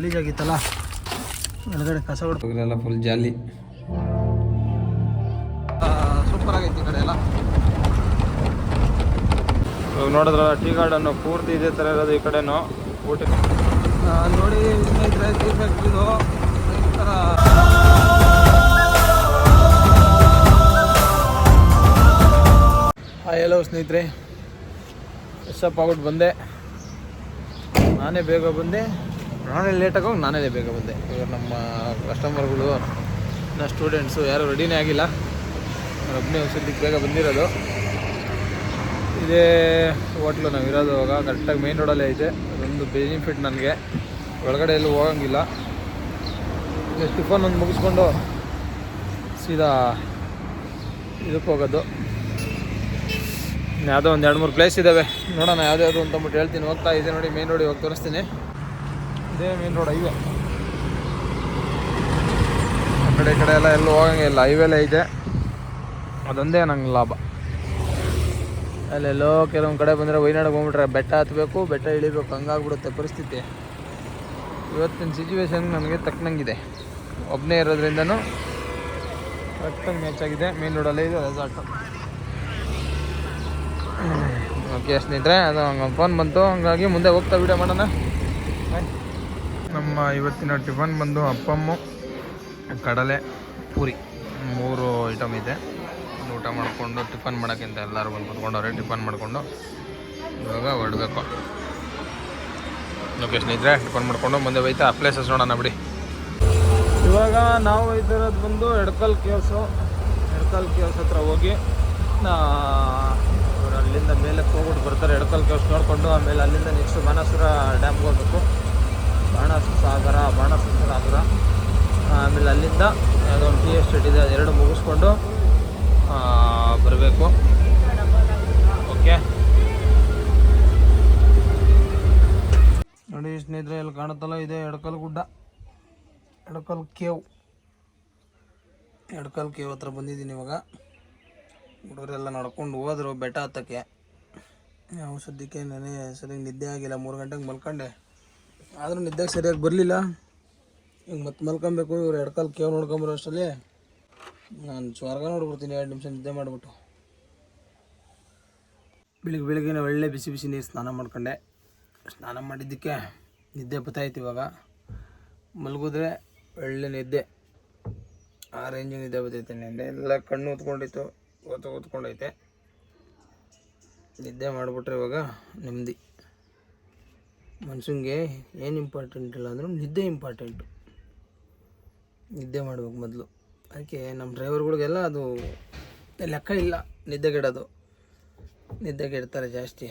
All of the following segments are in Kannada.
ಗಲೀಜಾಗಿತ್ತಲ್ಲ? ಒಳಗಡೆ ಕಸ ಇವೆಲ್ಲ ಫುಲ್ ಜಾಲಿ ಸೂಪರ್ ಆಗೈತಿ ಈ ಕಡೆ ಎಲ್ಲ. ನೋಡಿದ್ರ ಟೀ ಗಾರ್ಡನ್ನು ಪೂರ್ತಿ ಇದೇ ಥರ ಇರೋದು ಈ ಕಡೆನೂ. ಊಟ ನೋಡಿ ಸ್ನೇಹಿತರೆ ಟೀ ಫ್ಯಾಕ್ಟ್ರಿದು ಹಾಯ್ ಹಲೋ ಸ್ನೇಹಿತರೆ. ಎಷ್ಟಪ್ಪ ಆಗ್ಬಿಟ್ಟು ಬಂದೆ. ನಾನೇ ಬೇಗ ಬಂದೆ. ನಾನೇ ಲೇಟಾಗಿ ಹೋಗಿ ನಾನೇ ಬೇಗ ಬಂದೆ. ಇವಾಗ ನಮ್ಮ ಕಸ್ಟಮರ್ಗಳು ಇನ್ನು ಸ್ಟೂಡೆಂಟ್ಸು ಯಾರು ರೆಡಿನೇ ಆಗಿಲ್ಲ. ಒಬ್ಬನೇ ಸದ್ಯಕ್ಕೆ ಬೇಗ ಬಂದಿರೋದು. ಇದೇ ಹೋಟ್ಲು ನಾವು ಇರೋದು ಇವಾಗ. ಕರೆಕ್ಟಾಗಿ ಮೇನ್ ರೋಡಲ್ಲೇ ಐತೆ ಅದೊಂದು ಬೆನಿಫಿಟ್ ನನಗೆ. ಒಳಗಡೆ ಎಲ್ಲೂ ಹೋಗಂಗಿಲ್ಲ. ಈಗ ಟಿಫನ್ ಒಂದು ಮುಗಿಸ್ಕೊಂಡು ಸೀದಾ ಇದಕ್ಕೆ ಹೋಗೋದು. ಯಾವುದೋ ಒಂದು ಎರಡು ಮೂರು ಪ್ಲೇಸ್ ಇದ್ದಾವೆ ನೋಡೋಣ ಯಾವುದ್ಯಾವುದು ಅಂತಂದ್ಬಿಟ್ಟು ಹೇಳ್ತೀನಿ. ಹೋಗ್ತಾ ಇದೆ ನೋಡಿ ಮೇನ್ ರೋಡಿಗೆ ಹೋಗಿ ತೋರಿಸ್ತೀನಿ. ಇದೇ ಮೇನ್ ರೋಡ್ ಹೈವೇ ಆ ಕಡೆ ಈ ಕಡೆ ಎಲ್ಲ ಎಲ್ಲೂ ಹೋಗಂಗಿಲ್ಲ ಹೈವೇಲೆ ಐತೆ ಅದೊಂದೇ ನಂಗೆ ಲಾಭ. ಅಲ್ಲೆಲ್ಲೋ ಕೆಲವೊಂದು ಕಡೆ ಬಂದರೆ ವೈನಾಡಿಗೆ ಹೋಗ್ಬಿಟ್ರೆ ಬೆಟ್ಟ ಹತ್ತಬೇಕು ಬೆಟ್ಟ ಇಳಿಬೇಕು, ಹಂಗಾಗ್ಬಿಡುತ್ತೆ ಪರಿಸ್ಥಿತಿ. ಇವತ್ತಿನ ಸಿಚುವೇಶನ್ ನನಗೆ ತಕ್ಕನಂಗಿದೆ ಒಬ್ಬನೇ ಇರೋದ್ರಿಂದನೂ ಕರೆಕ್ಟಾಗಿ ಮ್ಯಾಚ್ ಆಗಿದೆ. ಮೇನ್ ರೋಡಲ್ಲೇ ಇದೆ ರೆಸಾರ್ಟು ಓಕೆ ಸ್ನೇಹಿತರೆ ಅದು ಹಂಗೆ ಫೋನ್ ಬಂತು, ಹಂಗಾಗಿ ಮುಂದೆ ಹೋಗ್ತಾ ವೀಡಿಯೋ ಮಾಡೋಣ. ನಮ್ಮ ಇವತ್ತಿನ ಟಿಫನ್ ಬಂದು ಅಪ್ಪಮ್ಮು, ಕಡಲೆ, ಪೂರಿ. ಮೂರು ಐಟಮ್ ಇದೆ. ಊಟ ಮಾಡಿಕೊಂಡು ಟಿಫನ್ ಮಾಡೋಕ್ಕಿಂತ ಎಲ್ಲರೂ ಬಂದು ಕುತ್ಕೊಂಡವ್ರೆ ಟಿಫನ್ ಮಾಡಿಕೊಂಡು ಇವಾಗ ಹೊರಡಬೇಕು. ಲೊಕೇಶನ್ ಇದ್ದರೆ ಟಿಫನ್ ಮಾಡಿಕೊಂಡು ಮುಂದೆ ಹೋಯ್ತಾ. ಪ್ಲೇಸಸ್ ನೋಡೋಣ ಬಿಡಿ. ಇವಾಗ ನಾವು ಇದ್ದಿರೋದು ಬಂದು ಎಡ್ಕಲ್ ಕೇವ್ಸು ಎಡ್ಕಲ್ ಕೇವ್ಸ್ ಹತ್ರ ಹೋಗಿ ಅಲ್ಲಿಂದ ಮೇಲಕ್ಕೆ ಹೋಗ್ಬಿಟ್ಟು ಬರ್ತಾರೆ. ಎಡ್ಕಲ್ ಕೇವ್ಸ್ ನೋಡಿಕೊಂಡು ಆಮೇಲೆ ಅಲ್ಲಿಂದ ನೆಕ್ಸ್ಟ್ ಮನಸುರ ಡ್ಯಾಮ್ಗೆ ಹೋಗ್ಬೇಕು ಬಾಣಾಸುರ ಸಾಗರ ಬಾಣಾಸುರ ಸಾಗರ ಆಮೇಲೆ ಅದೊಂದು ಟಿ ಎಸ್ಟೇಟ್ ಇದೆ, ಅದೆರಡು ಮುಗಿಸ್ಕೊಂಡು ಬರಬೇಕು. ಓಕೆ ನೋಡಿ ಸ್ನೇಹಿತರೆ, ಇಲ್ಲಿ ಕಾಣುತ್ತಲ್ಲ, ಇದೆ ಎಡಕಲ್ ಗುಡ್ಡ. ಎಡಕಲ್ ಕೇವ್. ಎಡಕಲ್ ಕೇವ್ ಹತ್ರ ಬಂದಿದ್ದೀನಿ ಇವಾಗ. ಹುಡುಗರೆಲ್ಲ ನಡ್ಕೊಂಡು ಹೋದರು ಬೆಟ್ಟ ಹತ್ತಕ್ಕೆ. ಯಾವ ಸದ್ಯಕ್ಕೆ ನೆನೆ ಸರಿಯಾಗಿ ನಿದ್ದೆ ಆಗಿಲ್ಲ, ಮೂರು ಗಂಟೆಗೆ ಮಲ್ಕೊಂಡೆ. ಆದರೂ ನಿದ್ದೆಗೆ ಸರಿಯಾಗಿ ಬರಲಿಲ್ಲ. ಈಗ ಮತ್ತೆ ಮಲ್ಕೊಬೇಕು, ಇವ್ರು ಎರಡು ಕಾಲು ಕೇವ್ ನೋಡ್ಕೊಂಬರೋ ಅಷ್ಟರಲ್ಲಿ. ನಾನು ಸ್ವರ್ಗ ನೋಡ್ಬಿಡ್ತೀನಿ, ಎರಡು ನಿಮಿಷ ನಿದ್ದೆ ಮಾಡಿಬಿಟ್ಟು. ಬೆಳಿಗ್ಗೆ ಬೆಳಿಗ್ಗೆ ಒಳ್ಳೆ ಬಿಸಿ ಬಿಸಿ ನೀರು ಸ್ನಾನ ಮಾಡ್ಕೊಂಡೆ. ಸ್ನಾನ ಮಾಡಿದ್ದಕ್ಕೆ ನಿದ್ದೆ ಬತ್ತಾಯ್ತು ಇವಾಗ. ಮಲಗಿದ್ರೆ ಒಳ್ಳೆ ನಿದ್ದೆ. ಆ ರೇಂಜ್ ನಿದ್ದೆ ಬತ್ತೈತೆ ನಿನ್ನೆ ಎಲ್ಲ ಕಣ್ಣು ಹೊತ್ಕೊಂಡಿತ್ತು, ಹೊತ್ತು ಹೊತ್ಕೊಂಡೈತೆ. ನಿದ್ದೆ ಮಾಡಿಬಿಟ್ರೆ ಇವಾಗ ನೆಮ್ಮದಿ. ಮನ್ಸಂಗೆ ಏನು ಇಂಪಾರ್ಟೆಂಟ್ ಇಲ್ಲ ಅಂದರೂ ನಿದ್ದೆ ಇಂಪಾರ್ಟೆಂಟು ನಿದ್ದೆ ಮಾಡಬೇಕು ಮೊದಲು. ಅದಕ್ಕೆ ನಮ್ಮ ಡ್ರೈವರ್ಗಳಿಗೆಲ್ಲ ಅದು ಲೆಕ್ಕ ಇಲ್ಲ ನಿದ್ದೆಗೆಡೋದು ನಿದ್ದೆಗೆಡ್ತಾರೆ ಜಾಸ್ತಿ.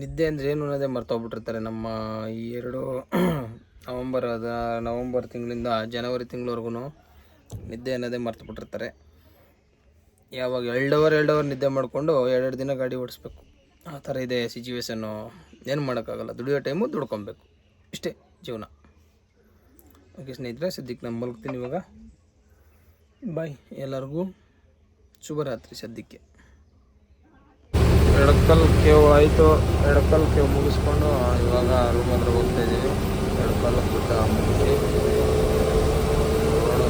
ನಿದ್ದೆ ಅಂದರೆ ಏನು ಅನ್ನೋದೇ ಮರ್ತೋಗ್ಬಿಟ್ಟಿರ್ತಾರೆ. ನಮ್ಮ ಈ ಎರಡು ನವಂಬರ್ ಅದ, ನವಂಬರ್ ತಿಂಗಳಿಂದ ಜನವರಿ ತಿಂಗಳವರೆಗೂ ನಿದ್ದೆ ಅನ್ನೋದೇ ಮರ್ತು ಬಿಟ್ಟಿರ್ತಾರೆ ಯಾವಾಗ ಎರಡು ಅವರ್ ಎರಡು ಅವರ್ ನಿದ್ದೆ ಮಾಡಿಕೊಂಡು ಎರಡೆರಡು ದಿನ ಗಾಡಿ ಓಡಿಸ್ಬೇಕು. ಆ ಥರ ಇದೆ ಸಿಚುವೇಶನ್ನು ಏನು ಮಾಡೋಕ್ಕಾಗಲ್ಲ. ದುಡಿಯೋ ಟೈಮು ದುಡ್ಕೊಬೇಕು. ಇಷ್ಟೇ ಜೀವನ. ಓಕೆ ಸ್ನೇಹಿತರೆ, ಸದ್ಯಕ್ಕೆ ನಾನು ಮಲಗ್ತೀನಿ ಇವಾಗ. ಬಾಯ್ ಎಲ್ಲರಿಗೂ. ಶುಭರಾತ್ರಿ ಸದ್ಯಕ್ಕೆ. ಎಡಕಲ್ ಕೇವ್ ಆಯಿತು. ಎಡಕಲ್ ಕೇವ್ ಮುಗಿಸ್ಕೊಂಡು ಇವಾಗ ರೂಮ್ ಹತ್ರ ಹೋಗ್ತಾ ಇದ್ದೀವಿ ಎಡಕಲ್ ಗುಡ್ಡ ಮುಗಿಸಿ. ರೋಡು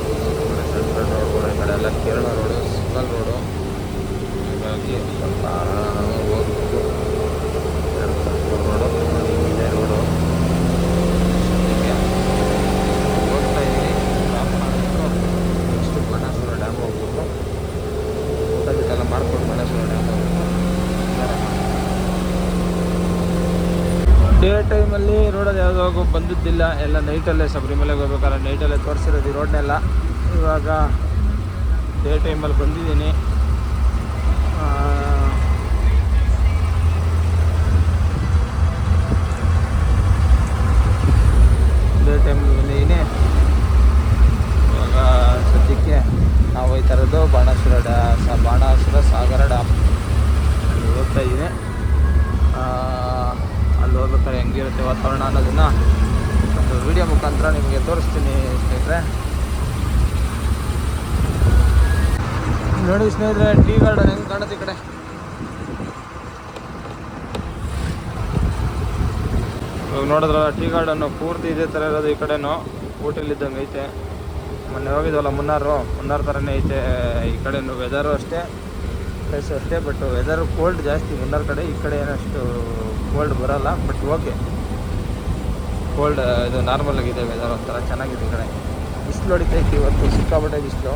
ಸೆಂಟ್ರಲ್ ಈ ಕಡೆ ಎಲ್ಲ ಕೇರಳ ರೋಡು, ಸಿಂಗಲ್ ರೋಡು. ಹೀಗಾಗಿ ಸ್ವಲ್ಪ ಹೋಗ್ಬೇಕು ಎಡಕಲ್ ರೋಡು ಇದೇ ರೋಡು ಸದ್ಯಕ್ಕೆ ಹೋಗ್ತಾ ಇದ್ದೀನಿ ಸ್ಟಾಪ್ ಮಾಡಿಬಿಟ್ಟು ನೆಕ್ಸ್ಟ್ ಮಣಸೂರ ಡ್ಯಾಮ್ ಹೋಗ್ಬೇಕು ಊಟ ಗೀಟ ಮಾಡ್ಕೊಂಡು ಮಣಸೂರ ಡ್ಯಾಮ್ ಹೋಗ್ಬೇಕು ಡೇ ಟೈಮಲ್ಲಿ ಯಾವುದೋ ಬಂದಿದ್ದಿಲ್ಲ. ಎಲ್ಲ ನೈಟಲ್ಲೇ ಶಬರಿಮಲೆಗೆ ಹೋಗ್ಬೇಕಾದ್ರೆ ನೈಟಲ್ಲೇ ತೋರಿಸಿರೋದು ಈ ರೋಡ್ನೆಲ್ಲ ಇವಾಗ ಡೇ ಟೈಮಲ್ಲಿ ಬಂದಿದ್ದೀನಿ. ಡೇ ಟೈಮಲ್ಲಿ ಬಂದಿದ್ದೀನಿ. ಇವಾಗ ಸದ್ಯಕ್ಕೆ ನಾವು ಈ ಇರೋದು ಬಾಣಾಸುರ ಡ್ಯಾ ಬಾಣಾಸುರ ಸಾಗರ ಡ್ಯಾಮ್ ಹೋಗ್ತಾ ಇದ್ದೀನಿ. ಅಲ್ಲಿ ಹೋಗ್ಬೇಕಾದ್ರೆ ಹೆಂಗಿರುತ್ತೆ ವಾತಾವರಣ ಅನ್ನೋದನ್ನು ಒಂದು ವಿಡಿಯೋ ಮುಖಾಂತರ ನಿಮಗೆ ತೋರಿಸ್ತೀನಿ ಸ್ನೇಹಿತರೆ. ನೋಡಿ ಸ್ನೇಹಿತರೆ ಟೀ ಗಾರ್ಡನ್ ಹೆಂಗೆ ಕಾಣುತ್ತೆ ಈ ಕಡೆ? ಇವಾಗ ನೋಡಿದ್ರಲ್ಲ ಟೀ ಗಾರ್ಡನ್ನು ಪೂರ್ತಿ ಇದೇ ಥರ ಇರೋದು ಈ ಕಡೆನೂ. ಊಟಲಿದ್ದಂಗೆ ಐತೆ. ಮೊನ್ನೆ ಹೋಗಿದ್ವಲ್ಲ ಮುನ್ನಾರು ಮುನ್ನಾರು ಥರನೇ ಐತೆ ಈ ಕಡೆನೂ ವೆದರು ಅಷ್ಟೇ. ಪ್ಲೇಸ್ ಅಷ್ಟೇ ಬಟ್ ವೆದರ್ ಕೋಲ್ಡ್ ಜಾಸ್ತಿ ಮುನ್ನಾರ್ ಕಡೆ, ಈ ಕಡೆ ಏನಷ್ಟು ಕೋಲ್ಡ್ ಬರೋಲ್ಲ ಬಟ್ ಓಕೆ ಕೋಲ್ಡ್ ಇದು ನಾರ್ಮಲ್ ಆಗಿದೆ ವೆದರ್ ಒಂಥರ ಚೆನ್ನಾಗಿದೆ ಈ ಕಡೆ. ಬಿಸಿಲು ಹೊಡಿತೈತಿ ಇವತ್ತು ಸಿಕ್ಕಾಪಟ್ಟೆ ಬಿಸಿಲು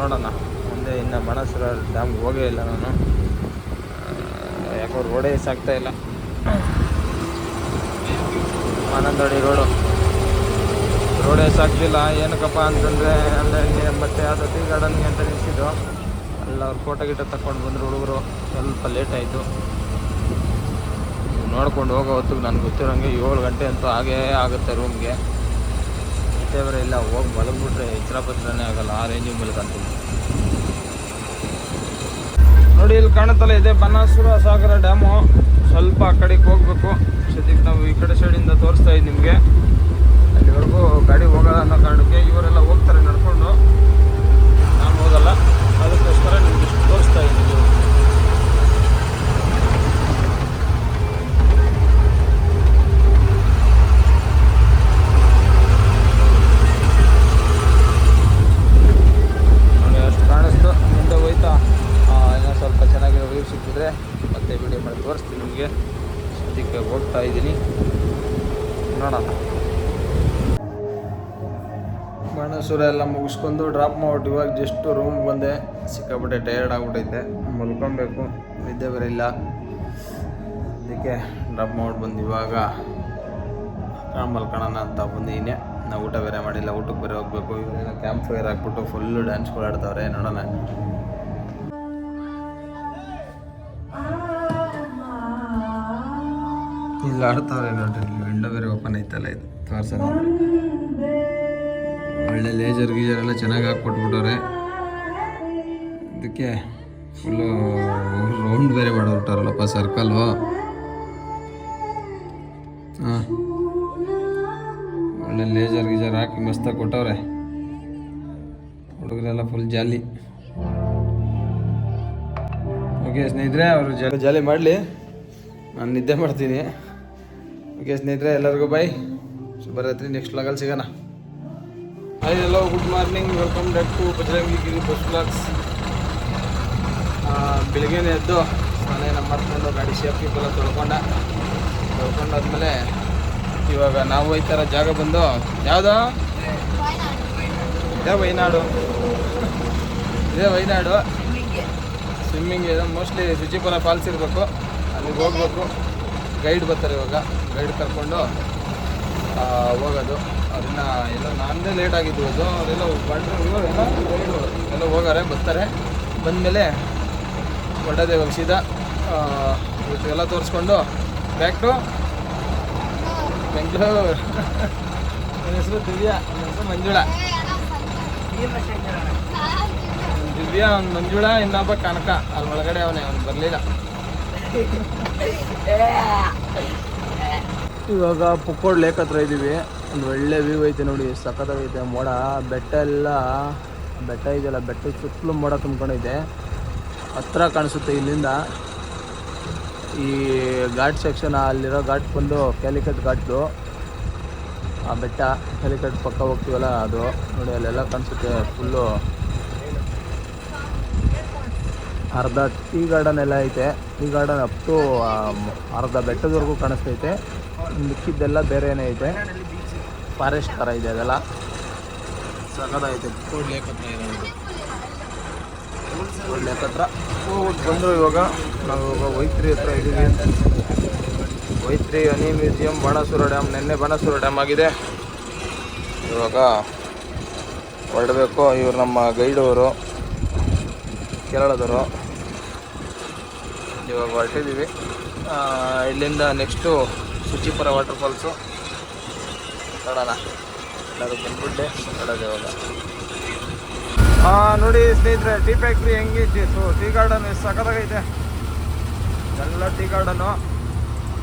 ನೋಡೋಣ. ಮುಂದೆ ಇನ್ನು ಮನಸ್ಸರ ಡ್ಯಾಮ್ ಹೋಗೇ ಇಲ್ಲ ನಾನು. ಯಾಕೋ ರೋಡೇ ಸಾಕ್ತಾ ಇಲ್ಲ. ಮಾನಂದವಾಡಿ ರೋಡು ಆಗ್ತಿಲ್ಲ ಏನಕ್ಕಪ್ಪ ಅಂತಂದರೆ ಅಲ್ಲೇ ಮತ್ತೆ ಆ ಟೀ ಗಾರ್ಡನ್ಗೆ ಅಂತ ನಿಲ್ಸಿದ್ದು. ಅಲ್ಲಿ ಅವ್ರು ಫೋಟೋ ಗಿಟೋ ತಗೊಂಡು ಬಂದರು ಹುಡುಗರು. ಸ್ವಲ್ಪ ಲೇಟ್ ಆಯಿತು. ನೋಡ್ಕೊಂಡು ಹೋಗೋ ಹೊತ್ತಿಗೆ ನನಗೆ ಗೊತ್ತಿರೋಂಗೆ ಏಳು ಗಂಟೆ ಅಂತೂ ಆಗೇ ಆಗುತ್ತೆ ರೂಮ್ಗೆ ಬೇರೆ ಇಲ್ಲ, ಹೋಗಿ ಮಲಗಿಬಿಟ್ರೆ ಎಚ್ಚರ ಪತ್ರನೇ ಆಗಲ್ಲ. ಆ ರೇಂಜಿಗೆ ಮಲಗಂತೀನಿ ನೋಡಿ, ಇಲ್ಲಿ ಕಾಣುತ್ತಲ್ಲ ಇದೆ ಬನ್ನಾಸುರ ಸಾಗರ ಡ್ಯಾಮು ಸ್ವಲ್ಪ ಆ ಕಡೆಗೆ ಹೋಗ್ಬೇಕು. ಸದ್ಯಕ್ಕೆ ನಾವು ಈ ಕಡೆ ಸೈಡಿಂದ ತೋರಿಸ್ತಾ ಇದ್ದೀವಿ ನಿಮಗೆ. ಅಲ್ಲಿವರೆಗೂ ಗಾಡಿ ಹೋಗಲ್ಲ ಅನ್ನೋ ಕಾರಣಕ್ಕೆ ಇವರೆಲ್ಲ ಹೋಗ್ತಾರೆ ನಡ್ಕೊಂಡು ನಾನು ಹೋಗಲ್ಲ ಅದಕ್ಕೋಸ್ಕರ ನಿಮ್ಗೆ ಇಷ್ಟು ತೋರಿಸ್ತಾ ಇದ್ದೀವಿ ನೋಡಿ ಅಷ್ಟು ಕಾಣಿಸ್ತು ಮುಂದೆ ಹೋಯ್ತಾ ಆ, ಇನ್ನೂ ಸ್ವಲ್ಪ ಚೆನ್ನಾಗಿರೋ ವ್ಯೂ ಸಿಕ್ಕಿದ್ರೆ ಮತ್ತೆ ವಿಡಿಯೋ ಮಾಡಿ ತೋರಿಸ್ತೀನಿ ನಿಮಗೆ ಸದ್ಯಕ್ಕೆ ಹೋಗ್ತಾ ಇದ್ದೀನಿ ನೋಡೋಣ ಬಾಣಸೂರ ಎಲ್ಲ ಮುಗಿಸ್ಕೊಂಡು ಡ್ರಾಪ್ ಮಾಡ್ಬಿಟ್ಟು ಇವಾಗ ಜಸ್ಟ್ ರೂಮ್ ಬಂದೆ. ಸಿಕ್ಕಾಬಿಟ್ಟೆ ಟಯರ್ಡ್ ಆಗ್ಬಿಟ್ಟೈತೆ. ಮಲ್ಕೊಬೇಕು. ನಿದ್ದೆ ಬರಲಿಲ್ಲ. ಅದಕ್ಕೆ ಡ್ರಾಪ್ ಮಾಡಿ ಬಂದು ಇವಾಗ ಮಲ್ಕೊಳ್ಳೋಣ ಅಂತ ಬಂದಿದ್ದೀನಿ ನಾವು ಊಟ ಬೇರೆ ಮಾಡಿಲ್ಲ. ಊಟಕ್ಕೆ ಬೇರೆ ಹೋಗ್ಬೇಕು. ಇವರೇನೋ ಕ್ಯಾಂಪ್ ಫೈರ್ ಹಾಕ್ಬಿಟ್ಟು ಫುಲ್ಲು ಡ್ಯಾನ್ಸ್ಗಳು ಆಡ್ತಾವ್ರೆ ನೋಡೋಣ. ಇಲ್ಲಿ ಆಡ್ತಾವ್ರೆ ನೋಡ್ರಿ. ಇಲ್ಲಿ ವಿಂಡೋ ಬೇರೆ ಓಪನ್ ಐತಲ್ಲ ಇದು. ತೋರ್ಸೋಣ. ಒಳ್ಳೆ ಲೇಜರ್ ಗೀಜರ್ ಎಲ್ಲ ಚೆನ್ನಾಗಿ ಹಾಕ್ಕೊಟ್ಬಿಟ್ಟವ್ರೆ ಇದಕ್ಕೆ ಫುಲ್ಲು ರೌಂಡ್ ಬೇರೆ ಮಾಡಿಬಿಟ್ಟಾರಲ್ಲಪ್ಪ ಸರ್ಕಲ್ಲು ಹಾಂ. ಒಳ್ಳೆ ಲೇಜರ್ ಗೀಜರ್ ಹಾಕಿ ಮಸ್ತಾಗಿ ಕೊಟ್ಟವ್ರೆ. ಹುಡುಗರೆಲ್ಲ ಫುಲ್ ಜಾಲಿ ಓಕೆ ಸ್ನೇಹಿತರೆ, ಅವರು ಜಾಲಿ ಜಾಲಿ ಮಾಡಲಿ. ನಾನು ನಿದ್ದೆ ಮಾಡ್ತೀನಿ. ಓಕೆ ಸ್ನೇಹಿತರೆ, ಎಲ್ಲರಿಗೂ ಬಾಯ್ ಶುಭರಾತ್ರಿ ನೆಕ್ಸ್ಟ್ ಲಾಗಲ್ಲಿ ಸಿಗೋಣ. Hi hello good morning welcome back to Bajarangi Giri bus blogs ಬೆಳಿಗ್ಗೆನೇ ಎದ್ದು ಸ್ನಾನ ನಮ್ಮ ಮಾಡ್ಕೊಂಡು ಗಾಡಿ ಸೇಫ್ಟಿಗೆಲ್ಲ ತೊಳ್ಕೊಂಡ. ತೊಳ್ಕೊಂಡಾದ್ಮೇಲೆ ಇವಾಗ ನಾವು ಹೋಯ್ತಾರ ಜಾಗ ಬಂದು ಯಾವುದು? ಇದೇ ವೈನಾಡು. ಇದೇ ವೈನಾಡು. ಸ್ವಿಮ್ಮಿಂಗ್ ಇದೆ ಮೋಸ್ಟ್ಲಿ ಶುಚಿಪುರ ಫಾಲ್ಸ್ ಇರಬೇಕು. ಅಲ್ಲಿಗೆ ಹೋಗ್ಬೇಕು. ಗೈಡ್ ಬರ್ತಾರೆ ಇವಾಗ. ಗೈಡ್ ಕರ್ಕೊಂಡು ಹೋಗೋದು. ಅದನ್ನ ಎಲ್ಲ ನಾನದೇ ಲೇಟ್ ಆಗಿದ್ದು ಅದು. ಅವರೆಲ್ಲ ಇವರು ಎಲ್ಲ ಎಲ್ಲ ಹೋಗಾರೆ, ಬರ್ತಾರೆ. ಬಂದಮೇಲೆ ಒಳ್ಳೆದೇ ಇವಾಗ ಸೀದಾ ಇವತ್ತೆಲ್ಲ ತೋರಿಸ್ಕೊಂಡು ಬ್ಯಾಕ್ ಟು ಬೆಂಗಳೂರು ನನ್ನ ಹೆಸರು ದಿವ್ಯಾ, ನನ್ನ ಹೆಸರು ಮಂಜುಳಾ. ದಿವ್ಯಾ, ಅವ್ನು ಮಂಜುಳಾ, ಇನ್ನೊಬ್ಬ ಕನಕ. ಅಲ್ಲಿ ಒಳಗಡೆ ಅವನೇ ಅವ್ನು ಬರಲಿಲ್ಲ. ಇವಾಗ ಪುಕ್ಕೋಡ್ ಲೇಕ್ ಹತ್ರ ಇದ್ದೀವಿ ಒಂದು ಒಳ್ಳೆ ವ್ಯೂ ಐತೆ ನೋಡಿ ಸಖತ್ತಾಗೈತೆ. ಮೋಡ, ಬೆಟ್ಟ ಎಲ್ಲ, ಬೆಟ್ಟ ಇದೆಯಲ್ಲ, ಬೆಟ್ಟ ಸುತ್ತಲೂ ಮೋಡ ತುಂಬ್ಕೊಂಡಿದೆ. ಹತ್ರ ಕಾಣಿಸುತ್ತೆ ಇಲ್ಲಿಂದ. ಈ ಘಾಟ್ ಸೆಕ್ಷನ್ ಅಲ್ಲಿರೋ ಘಾಟ್ ಬಂದು ಕ್ಯಾಲಿಕಟ್ ಘಾಟ್ದು ಆ ಬೆಟ್ಟ ಕ್ಯಾಲಿಕಟ್ ಪಕ್ಕ ಹೋಗ್ತೀವಲ್ಲ ಅದು. ನೋಡಿ, ಅಲ್ಲೆಲ್ಲ ಕಾಣಿಸುತ್ತೆ ಫುಲ್ಲು ಅರ್ಧ ಟೀ ಗಾರ್ಡನ್ ಎಲ್ಲ ಐತೆ. ಟೀ ಗಾರ್ಡನ್ ಅಪ್ ಟು ಅರ್ಧ ಬೆಟ್ಟದವರೆಗೂ ಕಾಣಿಸ್ತೈತೆ. ಮಿಕ್ಕಿದ್ದೆಲ್ಲ ಬೇರೆನೇ ಐತೆ. ಫಾರೆಸ್ಟ್ ಥರ ಇದೆ ಅದೆಲ್ಲ. ಸಖತ್ತಾಗೈತೆ ಕೋಡ್ ಲೇಕ್ ಹತ್ರ ಇರೋದು ಕೋಡ್ ಲೇಕ್ ಹತ್ರ. ಬಂದರು ಇವಾಗ. ನಾವು ಇವಾಗ ವೈತ್ರಿ ಹತ್ರ ಇದ್ದೀವಿ ವೈತ್ರಿ ಅನಿ ಮ್ಯೂಸಿಯಂ ಬಾಣಾಸುರ ಡ್ಯಾಮ್. ನಿನ್ನೆ ಬಾಣಸುರ ಡ್ಯಾಮ್ ಆಗಿದೆ. ಇವಾಗ ಹೊರಡಬೇಕು. ಇವರು ನಮ್ಮ ಗೈಡವರು ಕೇರಳದವರು. ಇವಾಗ ಹೊರಟಿದ್ದೀವಿ ಇಲ್ಲಿಂದ ನೆಕ್ಸ್ಟು ಶುಚಿಪುರ ವಾಟರ್ ಫಾಲ್ಸು ನೋಡೋಣ. ಎಲ್ಲರೂ ಬಂದ್ಬಿಟ್ಟೆ ನೋಡೋದು ಇವಾಗ. ಹಾಂ ನೋಡಿ ಸ್ನೇಹಿತರೆ ಟೀ ಫ್ಯಾಕ್ಟ್ರಿ ಹೆಂಗೈತಿ? ಸೊ ಟೀ ಗಾರ್ಡನ್ ಎಷ್ಟು ಸಖತ್ತಾಗೈತೆ? ಎಲ್ಲ ಟೀ ಗಾರ್ಡನು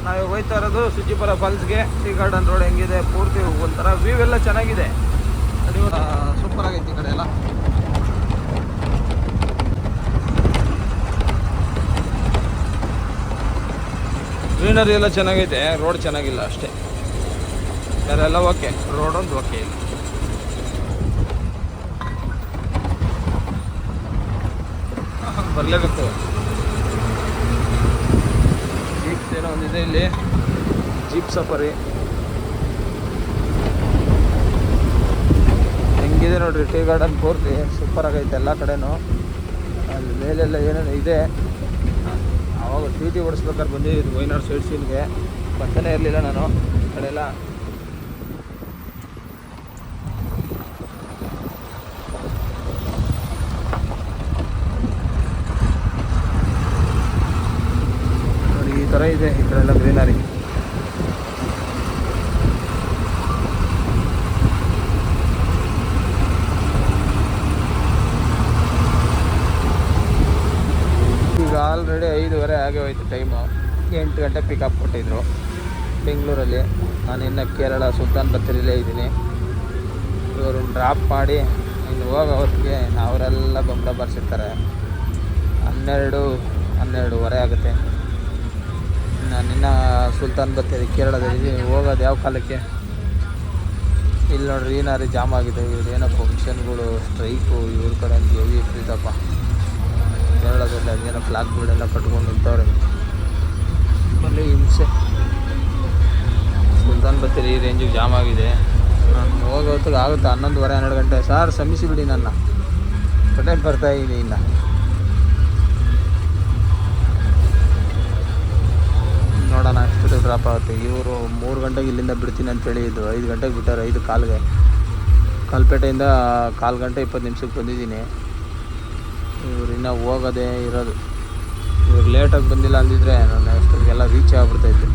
ನಾವು ಹೋಗ್ತಾ ಇರೋದು ಶುಚಿಪುರ ಫಾಲ್ಸ್ಗೆ ಟೀ ಗಾರ್ಡನ್ ರೋಡ್ ಹೆಂಗಿದೆ? ಪೂರ್ತಿ ಒಂಥರ ವ್ಯೂ ಎಲ್ಲ ಚೆನ್ನಾಗಿದೆ. ಸೂಪರ್ ಆಗೈತೆ ಈ ಕಡೆ ಎಲ್ಲ. ಗ್ರೀನರಿ ಎಲ್ಲ ಚೆನ್ನಾಗೈತೆ. ರೋಡ್ ಚೆನ್ನಾಗಿಲ್ಲ ಅಷ್ಟೇ. ಬೇರೆ ಎಲ್ಲ ಓಕೆ ರೋಡ್ ಒಂದು ಓಕೆ ಇಲ್ಲ. ಬರಲೇಬೇಕು. ಜೀಪ್ಸ್ ಏನೋ ಒಂದಿದೆ ಇಲ್ಲಿ. ಜೀಪ್ ಸಫರಿ ಹೆಂಗಿದೆ ನೋಡ್ರಿ ಟೀ ಗಾರ್ಡನ್ ಪೂರ್ತಿ? ಸೂಪರ್ ಆಗೈತೆ ಎಲ್ಲ ಕಡೆನೂ. ಅಲ್ಲಿ ಮೇಲೆಲ್ಲ ಏನೇನು ಇದೆ. ಆವಾಗ ಟಿ ಟಿ ಓಡಿಸ್ಬೇಕಾದ್ರೆ ಬಂದಿದ್ದು ವೈನಾಡ್ ಸೈಡ್ ಸೀನ್ಗೆ ಬರ್ತಾನೆ ಇರಲಿಲ್ಲ ನಾನು. ಈ ಕಡೆ ಎಲ್ಲ ನೋಡಿ ಈ ಥರ ಇದೆ ಈ ಕಡೆ ಎಲ್ಲ ಗ್ರೀನರಿ. ಈಗ ಆಲ್ರೆಡಿ ಐದುವರೆ ಆಗೇ ಹೋಯ್ತು ಟೈಮು ಎಂಟು ಗಂಟೆ ಪಿಕಪ್ ಕೊಟ್ಟಿದ್ರು. ಬೆಂಗಳೂರಲ್ಲಿ. ನಾನು ಇನ್ನು ಕೇರಳ ಸುಲ್ತಾನ್ ಬತ್ತರಿಲೇ ಇದ್ದೀನಿ ಇವರು ಡ್ರಾಪ್ ಮಾಡಿ ಇನ್ನು ಹೋಗೋ ಹೊತ್ತಿಗೆ ಅವರೆಲ್ಲ ಬಂಬಲ ಬರ್ಸಿರ್ತಾರೆ. ಹನ್ನೆರಡು, ಹನ್ನೆರಡುವರೆ ಆಗುತ್ತೆ. ನಾನು ಇನ್ನು ಸುಲ್ತಾನ್ ಬತ್ತೇರಿ ಕೇರಳದಲ್ಲಿ ಹೋಗೋದು ಯಾವ ಕಾಲಕ್ಕೆ? ಇಲ್ಲಿ ನೋಡ್ರಿ ಏನಾರು ಜಾಮ್ ಆಗಿದೆ, ಇವ್ರು ಏನೋ ಫಂಕ್ಷನ್ಗಳು ಸ್ಟ್ರೈಕು ಇವ್ರ ಕಡೆ ಅಂತ ಹೆವಿ ಇಟ್ಟಿದ್ದಪ್ಪ. ಕೇರಳದಲ್ಲಿ ಅದೇನೋ ಫ್ಲಾಗ್ಗಳೆಲ್ಲ ಕಟ್ಕೊಂಡು ನಿಂತವ್ರೆ. ಆಮೇಲೆ ಹಿಂಸೆ. ಸುಲ್ತಾನ್ ಬತ್ತೇರಿ ಈ ರೇಂಜಿಗೆ ಜಾಮ್ ಆಗಿದೆ. ನಾನು ಹೋಗೋದು ಆಗುತ್ತೆ, ಹನ್ನೊಂದುವರೆ, ಹನ್ನೆರಡು ಗಂಟೆ. ಸಾರ್ ಸಮಿಸಿಬಿಡಿ ನನ್ನ. ಕಡೆ ಬರ್ತಾಯಿದ್ದೀನಿ ಇನ್ನು. ಡ್ರಾಪ್ ಆಗುತ್ತೆ. ಇವರು ಮೂರು ಗಂಟೆಗೆ ಇಲ್ಲಿಂದ ಬಿಡ್ತೀನಿ ಅಂತೇಳಿ ಇದು ಐದು ಗಂಟೆಗೆ ಬಿಟ್ಟಾರೆ, ಐದು ಕಾಲ್ಗೆ. ಕಲ್ಪೇಟೆಯಿಂದ ಕಾಲು ಗಂಟೆ ಇಪ್ಪತ್ತು ನಿಮಿಷಕ್ಕೆ ಬಂದಿದ್ದೀನಿ. ಇವ್ರು ಇನ್ನೂ ಹೋಗೋದೇ ಇರೋದು. ಇವ್ರು ಲೇಟಾಗಿ ಬಂದಿಲ್ಲ ಅಂದಿದ್ರೆ ನಾನು ಎಷ್ಟೊತ್ತಿಗೆಲ್ಲ ರೀಚ್ ಆಗ್ಬಿಡ್ತಾಯಿದ್ದೆ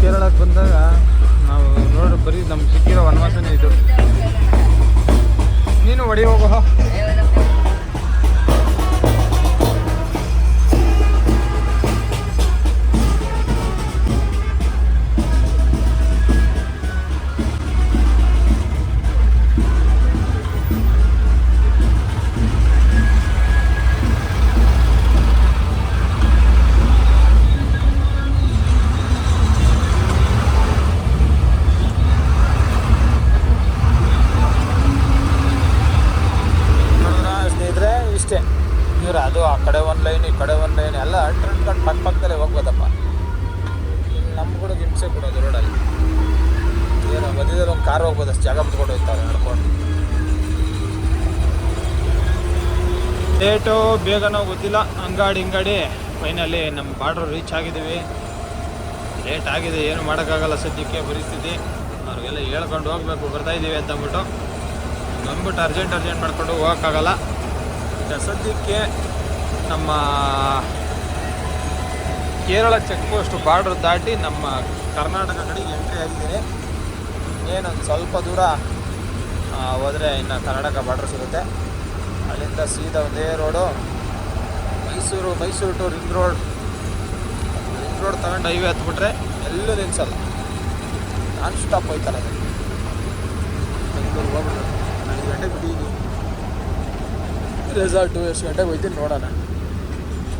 ಕೇರಳಕ್ಕೆ ಬಂದಾಗ ನಾವು ನೋಡಿ ಬರೀ ನಮ್ಗೆ ಸಿಕ್ಕಿರೋ ವನವಾಸನೇ ಇದು. ನೀನು ಹೊಡಿ ಹೋಗೋ ಪಕ್ಕ ಹೋಗ್ಬೋದಪ್ಪ. ನಮ್ಮ ಕೂಡ ಹಿಂಸೆ ಕೊಡೋದು ರೋಡಲ್ಲಿ ಏನೋ ಮಧ್ಯದಲ್ಲಿ ಒಂದು ಕಾರ್ ಹೋಗ್ಬೋದು ಅಷ್ಟು, ಜಾಗ ಬಿಟ್ಕೊಂಡು ಹೋಗ್ತಾರೆ, ನಡ್ಕೊಂಡು. ಡೇಟು ಬೇಗನೋ ಗೊತ್ತಿಲ್ಲ, ಅಂಗಾಡಿ ಹಿಂಗಾಡಿ ಫೈನಲಿ ನಮ್ಮ ಬಾರ್ಡ್ರ್ ರೀಚ್ ಆಗಿದ್ದೀವಿ. ಲೇಟ್ ಆಗಿದೆ, ಏನು ಮಾಡೋಕ್ಕಾಗಲ್ಲ ಸದ್ಯಕ್ಕೆ ಪರಿಸ್ಥಿತಿ. ಅವ್ರಿಗೆಲ್ಲ ಹೇಳ್ಕೊಂಡು ಹೋಗಬೇಕು, ಬರ್ತಾ ಇದ್ದೀವಿ ಅಂತ ಅಂದ್ಬಿಟ್ಟು. ಬಂದ್ಬಿಟ್ಟು ಅರ್ಜೆಂಟ್ ಅರ್ಜೆಂಟ್ ಮಾಡಿಕೊಂಡು ಹೋಗೋಕ್ಕಾಗಲ್ಲ. ಸದ್ಯಕ್ಕೆ ನಮ್ಮ ಕೇರಳ ಚೆಕ್ ಪೋಸ್ಟ್ ಬಾರ್ಡ್ರ್ ದಾಟಿ ನಮ್ಮ ಕರ್ನಾಟಕ ಕಡೆಗೆ ಎಂಟ್ರಿ ಆಗಿದ್ದೀನಿ ಏನೊಂದು ಸ್ವಲ್ಪ ದೂರ ಹೋದರೆ ಇನ್ನು ಕರ್ನಾಟಕ ಬಾರ್ಡ್ರ್ ಸಿಗುತ್ತೆ. ಅಲ್ಲಿಂದ ಸೀದಾ ಒಂದೇ road, Mysuru Mysuru to ring road. Ring road ತಗೊಂಡು ಹೈವೇ ಹತ್ಬಿಟ್ರೆ ಎಲ್ಲೂ ನಿಲ್ಲಿಸಲ್ಲ ನಾನ್ ಸ್ಟಾಪ್ ಹೋಯ್ತಾರೆ ಬೆಂಗಳೂರು ಹೋಗ್ಬಿಟ್ಟು ಐದು ಗಂಟೆಗೆ ಬಿಟ್ಟಿದ್ದೀನಿ ರೆಸಾರ್ಟು ಎಷ್ಟು ಗಂಟೆಗೆ ಹೋಯ್ತೀನಿ ನೋಡೋಣ.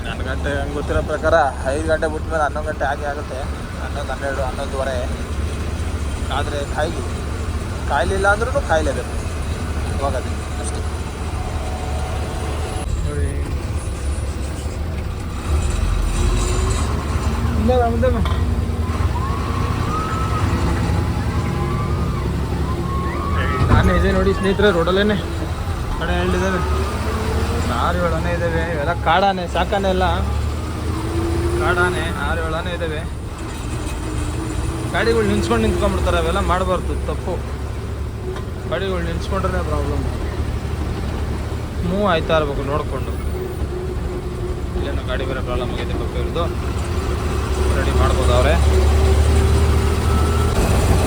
ಹನ್ನೊಂದು ಗಂಟೆ ಹಂಗೆ ಗೊತ್ತಿರೋ ಪ್ರಕಾರ ಐದು ಗಂಟೆ ಬಿಟ್ಮೇಲೆ ಹನ್ನೊಂದು ಗಂಟೆ ಆಗಿ ಆಗುತ್ತೆ. ಹನ್ನೊಂದು ಹನ್ನೆರಡು ಹನ್ನೊಂದುವರೆ. ಆದರೆ ಕಾಯಿಲಿ ಕಾಯಿಲಿಲ್ಲ ಅಂದ್ರೂ ಹೋಗೋದು ಅಷ್ಟೇ. ನೋಡಿ. ಅಷ್ಟೇ ನಾನು. ಇದೆ ನೋಡಿ ಸ್ನೇಹಿತರೆ ರೋಡಲ್ಲೇನೆ ಕಡೆ ಹೇಳಿದ್ದಾವೆ ಆರು ಏಳು ಇದ್ದಾವೆ ಇವೆಲ್ಲ ಕಾಡಾನೆ, ಸಾಕಾನೆ ಎಲ್ಲ. ಕಾಡಾನೆ, ಆರು ಏಳು ಇದ್ದಾವೆ ಗಾಡಿಗಳು ನಿಂತ್ಕೊಂಡು ನಿಂತ್ಕೊಂಡ್ಬಿಡ್ತಾರೆ, ಅವೆಲ್ಲ ಮಾಡಬಾರ್ದು, ತಪ್ಪು. ಗಾಡಿಗಳು ನಿಂತ್ಕೊಂಡ್ರೆ ಪ್ರಾಬ್ಲಮ್ ಮೂವ್ ಆಯ್ತಾ ಇರ್ಬೇಕು ನೋಡಿಕೊಂಡು. ಇಲ್ಲೇನೋ ಗಾಡಿ ಬೇರೆ ಪ್ರಾಬ್ಲಮ್ ಆಗಿದೆ ಪಕ್ಕ ಇರೋದು ರೆಡಿ ಮಾಡ್ಬೋದು ಅವರೇ.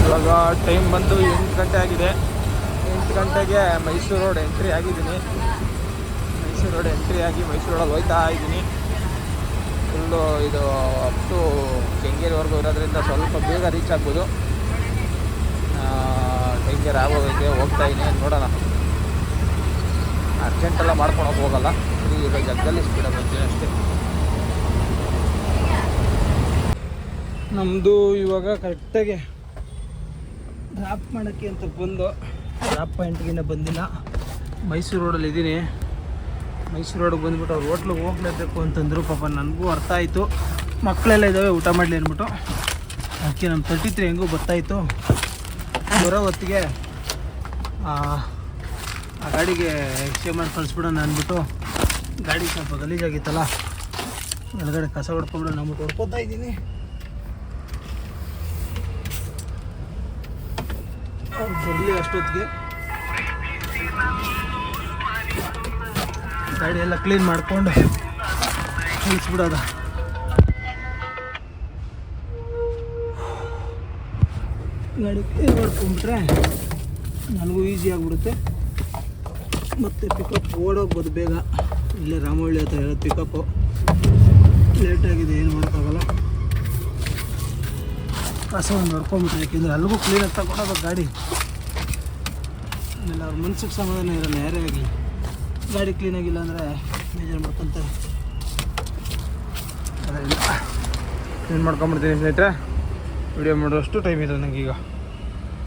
ಇವಾಗ ಟೈಮ್ ಬಂದು ಎಂಟು ಗಂಟೆ ಆಗಿದೆ. ಎಂಟು ಗಂಟೆಗೆ ಮೈಸೂರು ರೋಡ್ ಎಂಟ್ರಿ ಆಗಿದ್ದೀನಿ. ರೋಡ್ ಎಂಟ್ರಿ ಆಗಿ ಮೈಸೂರು ರೋಡಲ್ಲಿ ಹೋಯ್ತಾ ಇದ್ದೀನಿ. ಫುಲ್ಲು ಇದು ಅಪ್ ಟು ಕೆಂಗೇರಿವರೆಗೂ ಇರೋದ್ರಿಂದ ಸ್ವಲ್ಪ ಬೇಗ ರೀಚ್ ಆಗ್ಬೋದು. ಕೆಂಗೇರಿ ಆಗೋದಕ್ಕೆ ಹೋಗ್ತಾ ಇದ್ದೀನಿ. ನೋಡೋಣ. ಅರ್ಜೆಂಟೆಲ್ಲ ಮಾಡ್ಕೊಳಕ್ಕೆ ಹೋಗಲ್ಲ. ಈಗ ಜಗ್ಗಲ್ಲಿ ಸ್ಪೀಡ್ ಬರ್ತೀನಿ ಅಷ್ಟೇ. ನಮ್ಮದು ಇವಾಗ ಕರೆಕ್ಟಾಗಿ ಡ್ರಾಪ್ ಮಾಡೋಕ್ಕೆ ಅಂತ ಬಂದು ಡ್ರಾಪ್ ಪಾಯಿಂಟ್ಗಿಂತ ಬಂದಿಲ್ಲ. ಮೈಸೂರು ರೋಡಲ್ಲಿ ಇದ್ದೀನಿ. ಮೈಸೂರು ರೋಡಿಗೆ ಬಂದ್ಬಿಟ್ಟು ಅವ್ರು ಹೋಟ್ಲಿಗೆ ಹೋಗ್ಲೇಬೇಕು ಅಂತಂದರು ಪಾಪ ನನಗೂ ಅರ್ಥ ಆಯಿತು. ಮಕ್ಕಳೆಲ್ಲ ಇದ್ದಾವೆ ಊಟ ಮಾಡಲಿ ಅಂದ್ಬಿಟ್ಟು. ಅದಕ್ಕೆ ನಮ್ಮ ತರ್ಟಿ ತ್ರೀ ಹೆಂಗೂ ಬರ್ತಾಯಿತ್ತು ಬರೋ ಹೊತ್ತಿಗೆ, ಆ ಗಾಡಿಗೆ ಎಕ್ಸ್ಚೇಂಜ್ ಮಾಡಿ ಕಳಿಸ್ಬಿಡೋಣ ಅಂದ್ಬಿಟ್ಟು ಗಾಡಿ ಸ್ವಲ್ಪ ಗಲೀಜಾಗಿತ್ತಲ್ಲ, ಒಳಗಡೆ ಕಸ ಹೊಡ್ಕೊಂಬಿಡೋಣ ಅಂದ್ಬಿಟ್ಟು ಹೊಡ್ಕೊತಾ ಇದ್ದೀನಿ. ಬರಲಿ ಅಷ್ಟೊತ್ತಿಗೆ. ಗಾಡಿ ಎಲ್ಲ ಕ್ಲೀನ್ ಮಾಡಿಕೊಂಡು ಕಳಿಸ್ಬಿಡೋದ ಗಾಡಿ ಕ್ಲೀನ್ ಮಾಡ್ಕೊಂಡ್ಬಿಟ್ರೆ ನನಗೂ ಈಸಿ ಆಗಿಬಿಡುತ್ತೆ. ಮತ್ತು ಪಿಕಪ್ ಓಡೋಗ್ಬೋದು ಬೇಗ. ಇಲ್ಲೇ ರಾಮವಳ್ಳಿ ಹತ್ರ ಇರೋದು ಪಿಕಪ್ಪು ಲೇಟಾಗಿದೆ ಏನು ಮಾಡೋಕ್ಕಾಗಲ್ಲ. ಕಸ ಒಂದು ಹೊಡ್ಕೊಂಬಿಟ್ರೆ ಯಾಕೆಂದರೆ ಅಲ್ಲಿಗೂ ಕ್ಲೀನಾಗಿ ತಗೊಂಡೋಗ್ಬೇಕು ಗಾಡಿ. ಆಮೇಲೆ ಅವ್ರ ಮನ್ಸಿಗೆ ಸಮಾಧಾನ ಇರೋಲ್ಲ, ಯಾರೇ ಆಗಲಿ. ಗಾಡಿ ಕ್ಲೀನಾಗಿಲ್ಲ ಅಂದರೆ ಮೇಜರ್ ಮಾಡ್ಕೊಂತಾರೆ ಅದರಿಂದ ಕ್ಲೀನ್ ಮಾಡ್ಕೊಂಬಿಡ್ತೀನಿ ಸ್ನೇಹಿತರೆ. ವಿಡಿಯೋ ಮಾಡೋಷ್ಟು ಟೈಮ್ ಇದೆ ನನಗೀಗ